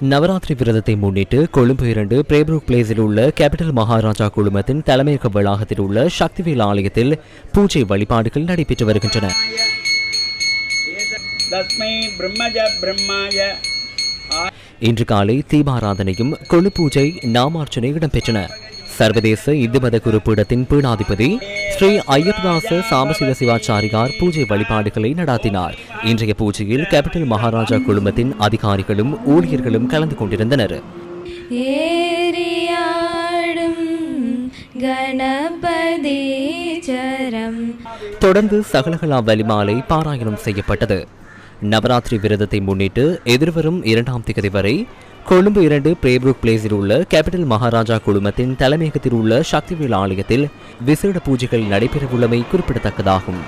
நவராத்திரி விரதத்தை முன்னிட்டு கொழும்பு இரண்டு பிரேப்ரூக் பிளேஸில் உள்ள கேபிட்டல் மகாராஜா குழுமத்தின் தலைமையக வளாகத்தில் உள்ள சக்திவேல் ஆலயத்தில் பூஜை வழிபாடுகள் நடைபெற்று வருகின்றன. இன்று காலை தீபாராதனையும் கொழு பூஜை நாமார்ச்சனை இடம்பெற்றன. சர்வதேச இந்து மத குறிப்பீடத்தின் பீடாதிபதி ஸ்ரீ ஐயப்பதாச சாமசிவ சிவாச்சாரியார் பூஜை வழிபாடுகளை நடாத்தினார். இன்றைய பூஜையில் கேபிட்டல் மகாராஜா குழுமத்தின் அதிகாரிகளும் ஊழியர்களும் கலந்து கொண்டிருந்தனர். தொடர்ந்து சகலகலா வலிமாலை பாராயணம் செய்யப்பட்டது. நவராத்திரி விரதத்தை முன்னிட்டு எதிர்வரும் இரண்டாம் திகதி வரை கொழும்பு இரண்டு பிரேப்ரூக் பிளேஸில் உள்ள கேபிட்டல் மகாராஜா குழுமத்தின் தலைமையகத்தில் உள்ள சக்திவேல் ஆலயத்தில் விசேட பூஜைகள் நடைபெறவுள்ளமை குறிப்பிடத்தக்கதாகும்.